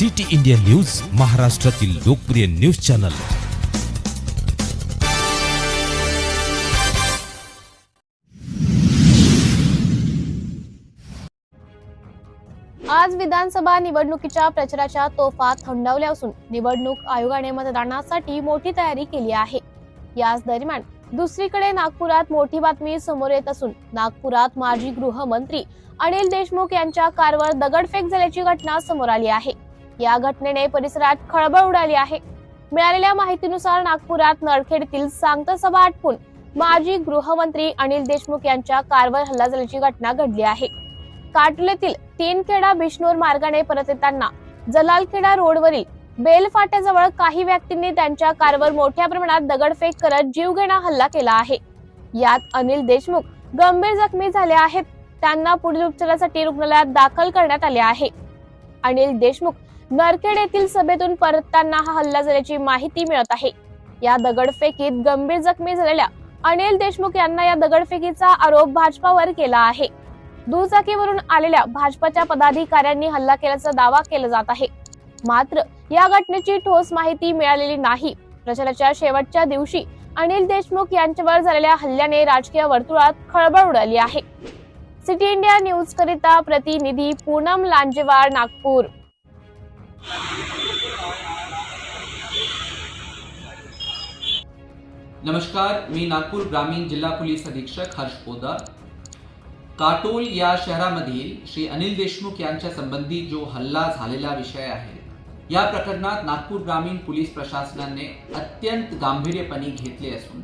City India news महाराष्ट्रातील लोकप्रिय news channel. आज विधानसभा निवडणुकीच्या प्रचाराच्या तोफा थंडावल्या असून निवडणूक आयोगाने मतदानासाठी मोठी तयारी केली आहे. याच दरम्यान दुसरीकडे नागपुरात मोठी बातमी समोर येत असून नागपुरात माजी गृहमंत्री अनिल देशमुख यांच्या कारवर दगडफेक झाल्याची घटना समोर आली आहे. या घटनेने परिसरात खळबळ उडाली आहे. मिळालेल्या माहितीनुसार नागपुरात नळखेडतील सांगता सभा आटपून माजी गृहमंत्री अनिल देशमुख यांच्या कारवर हल्ला झाल्याची घटना घडली आहे. काटोलेतील तीनखेडा बिष्णूर मार्गाने परत येताना जलालखेडा रोडवरील बेल फाट्याजवळ काही व्यक्तींनी त्यांच्या कारवर मोठ्या प्रमाणात दगडफेक करत जीवघेणा हल्ला केला आहे. यात अनिल देशमुख गंभीर जखमी झाले आहेत. त्यांना पुढील उपचारासाठी रुग्णालयात दाखल करण्यात आले आहे. अनिल देशमुख नरखेड येथील सभेतून परतताना हा हल्ला झाल्याची माहिती मिळत आहे. या दगडफेकीत गंभीर जखमी झालेल्या अनिल देशमुख यांना या दगडफेकीचा आरोप भाजपावर केला आहे. दुचाकीवरून आलेल्या भाजपच्या पदाधिकाऱ्यांनी हल्ला केल्याचा दावा केला जात आहे. मात्र या घटनेची ठोस माहिती मिळालेली नाही. प्रचाराच्या शेवटच्या दिवशी अनिल देशमुख यांच्यावर झालेल्या हल्ल्याने राजकीय वर्तुळात खळबळ उडाली आहे. सिटी इंडिया न्यूज करिता प्रतिनिधी पूनम लांजेवार नागपूर. नमस्कार मी नागपूर ग्रामीण जिल्हा पोलीस अधीक्षक हर्ष पोदार. काटोल या शहरामधील श्री अनिल देशमुख यांच्या संबंधी जो हल्ला झालेला विषय आहे या प्रकरणात नागपूर ग्रामीण पोलीस प्रशासनाने अत्यंत गांभीर्यपणे घेतले असून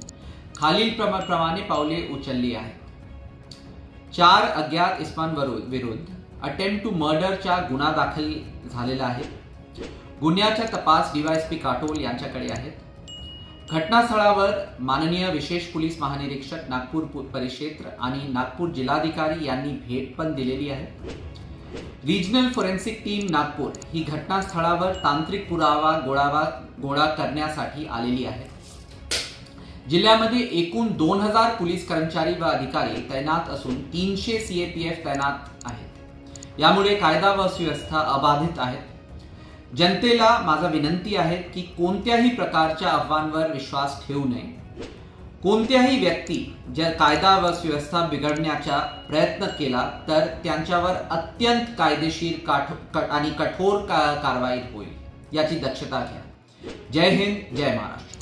खालील प्रमा- प्रमाणे पावले उचलली आहेत. चार अज्ञात इस्मांवरून विरुद्ध अटेम्प्ट टू मर्डरचा गुन्हा दाखल झालेला आहे. गुन्ह्याचा तपास डीवायएसपी काटोल यांच्याकडे आहेत. घटनास्थळावर माननीय विशेष पोलीस महानिरीक्षक नागपूर परिक्षेत्र आणि नागपूर जिल्हाधिकारी यांनी भेट पण दिलेली आहे. रिजनल फोरेन्सिक टीम नागपूर ही घटनास्थळावर तांत्रिक पुरावा गोळावा गोळा करण्यासाठी आलेली आहे. जिल्ह्यामध्ये एकूण दोन हजार पोलीस कर्मचारी व अधिकारी तैनात असून तीनशे सीएपीएफ तैनात आहेत. यामुळे कायदा व सुव्यवस्था अबाधित आहेत. जनतेला माझा विनंती आहे की कोणत्याही प्रकारच्या अफवांवर विश्वास ठेवू नये. कोणत्याही व्यक्ती जर कायदा व सुव्यवस्था बिघडण्याचा प्रयत्न केला तर त्यांच्यावर अत्यंत कायदेशीर काठ कट आणि कठोर का कारवाई होईल याची दक्षता घ्या. जय हिंद जय महाराष्ट्र.